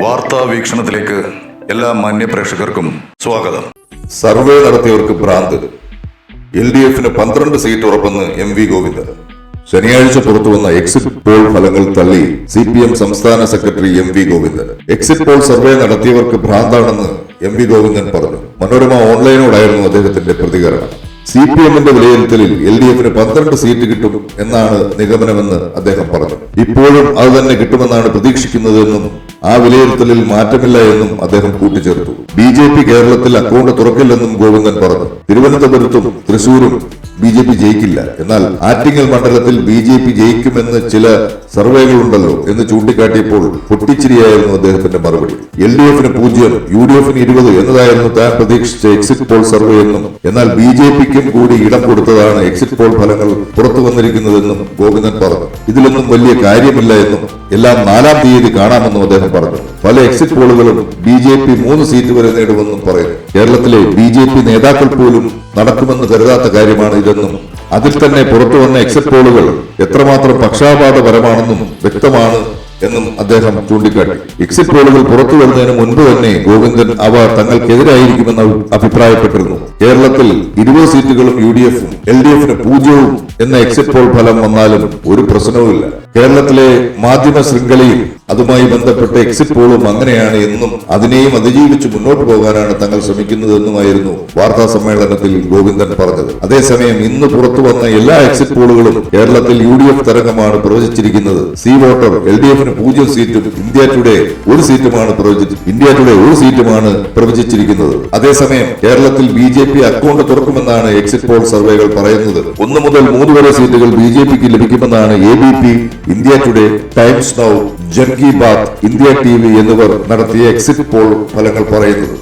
വാർത്താ വീക്ഷണത്തിലേക്ക് എല്ലാ മാന്യ പ്രേക്ഷകർക്കും സ്വാഗതം. സർവേ നടത്തിയവർക്ക് ഭ്രാന്ത്. എൽ ഡി എഫിന് പന്ത്രണ്ട് സീറ്റ് ഉറപ്പെന്ന് എം വി ഗോവിന്ദൻ. ശനിയാഴ്ച പുറത്തുവന്ന എക്സിറ്റ് പോൾ ഫലങ്ങൾ തള്ളി സി പി എം സംസ്ഥാന secretary M V Govindan. Exit poll survey നടത്തിയവർക്ക് ഭ്രാന്താണെന്ന് എം വി ഗോവിന്ദൻ പറഞ്ഞു. മനോരമ ഓൺലൈനോടായിരുന്നു അദ്ദേഹത്തിന്റെ പ്രതികരണം. സി പി എമ്മിന്റെ വിലയിരുത്തലിൽ എൽ ഡി എഫിന് പന്ത്രണ്ട് സീറ്റ് കിട്ടും എന്നാണ് നിഗമനമെന്ന് അദ്ദേഹം പറഞ്ഞു. ഇപ്പോഴും അത് തന്നെ കിട്ടുമെന്നാണ് പ്രതീക്ഷിക്കുന്നതെന്നും ആ വിലയിരുത്തലിൽ മാറ്റമില്ല എന്നും അദ്ദേഹം കൂട്ടിച്ചേർത്തു. ബി കേരളത്തിൽ അക്കൗണ്ട് തുറക്കില്ലെന്നും ഗോവിന്ദൻ പറഞ്ഞു. തിരുവനന്തപുരത്തും തൃശൂരും ബി ജെ പി ജയിക്കില്ല. എന്നാൽ ആറ്റിങ്ങൽ മണ്ഡലത്തിൽ ബി ജെ പി ജയിക്കുമെന്ന് ചില സർവേകളുണ്ടല്ലോ എന്ന് ചൂണ്ടിക്കാട്ടിയപ്പോൾ പൊട്ടിച്ചിരിയായിരുന്നു അദ്ദേഹത്തിന്റെ മറുപടി. എൽ ഡി എഫിന് പൂജ്യം യു ഡി എഫിന് ഇരുപത് എന്നതായിരുന്നു താൻ പ്രതീക്ഷിച്ച എക്സിറ്റ് പോൾ സർവേ എന്നും. എന്നാൽ ബി ജെ പിക്കും കൂടി ഇടം കൊടുത്തതാണ് എക്സിറ്റ് പോൾ ഫലങ്ങൾ പുറത്തു വന്നിരിക്കുന്നതെന്നും ഗോവിന്ദൻ പറഞ്ഞു. ഇതിലൊന്നും വലിയ കാര്യമില്ല എന്നും. എല്ലാം നാലാം തീയതി കാണാമെന്നും അദ്ദേഹം പറഞ്ഞു. പല എക്സിറ്റ് പോളുകളും ബി ജെ പി മൂന്ന് സീറ്റ് വരെ നേടുമെന്നും പറയുന്നു. കേരളത്തിലെ ബി ജെ പി നേതാക്കൾ പോലും നടക്കുമെന്ന് കരുതാത്ത കാര്യമാണ് ഇതെന്നും അതിൽ തന്നെ പുറത്തു വന്ന എക്സിറ്റ് പോളുകൾ എത്രമാത്രം പക്ഷാപാതപരമാണെന്നും വ്യക്തമാണ് എന്നും അദ്ദേഹം ചൂണ്ടിക്കാട്ടി. എക്സിറ്റ് പോളുകൾ പുറത്തു വരുന്നതിന് മുൻപ് തന്നെ ഗോവിന്ദൻ അവ തങ്ങൾക്കെതിരായിരിക്കുമെന്ന് അഭിപ്രായപ്പെട്ടിരുന്നു. കേരളത്തിൽ ഇരുപത് സീറ്റുകളും യു ഡി എഫും എൽ ഡി എഫിന് പൂജ്യവും എന്ന എക്സിറ്റ് പോൾ ഫലം വന്നാലും ഒരു പ്രശ്നവുമില്ല. കേരളത്തിലെ മാധ്യമ ശൃംഖലയും അതുമായി ബന്ധപ്പെട്ട എക്സിറ്റ് പോളും അങ്ങനെയാണ് എന്നും അതിനെയും അതിജീവിച്ച് മുന്നോട്ട് പോകാനാണ് തങ്ങൾ ശ്രമിക്കുന്നതെന്നുമായിരുന്നു വാർത്താ സമ്മേളനത്തിൽ ഗോവിന്ദൻ പറഞ്ഞത്. അതേസമയം ഇന്ന് പുറത്തു വന്ന എല്ലാ എക്സിറ്റ് പോളുകളും കേരളത്തിൽ യു ഡി എഫ് തരംഗമാണ് പ്രവചിച്ചിരിക്കുന്നത്. സി വോട്ടർ എൽ ഡി എഫിന് പൂജ്യം സീറ്റും ഇന്ത്യ ടുഡേ ഒരു സീറ്റുമാണ് ഇന്ത്യ ടുഡേ ഒരു സീറ്റുമാണ് പ്രവചിച്ചിരിക്കുന്നത്. അതേസമയം കേരളത്തിൽ ബി ജെ പി അക്കൗണ്ട് തുറക്കുമെന്നാണ് എക്സിറ്റ് പോൾ സർവേകൾ പറയുന്നത്. ഒന്ന് മുതൽ മൂന്ന് വരെ സീറ്റുകൾ ബി ജെ പിക്ക് ലഭിക്കുമെന്നാണ് A B P India Today Times Now Jan Baat India T എന്നിവർ നടത്തിയ എക്സിറ്റ് പോൾ ഫലങ്ങൾ പറയുന്നത്.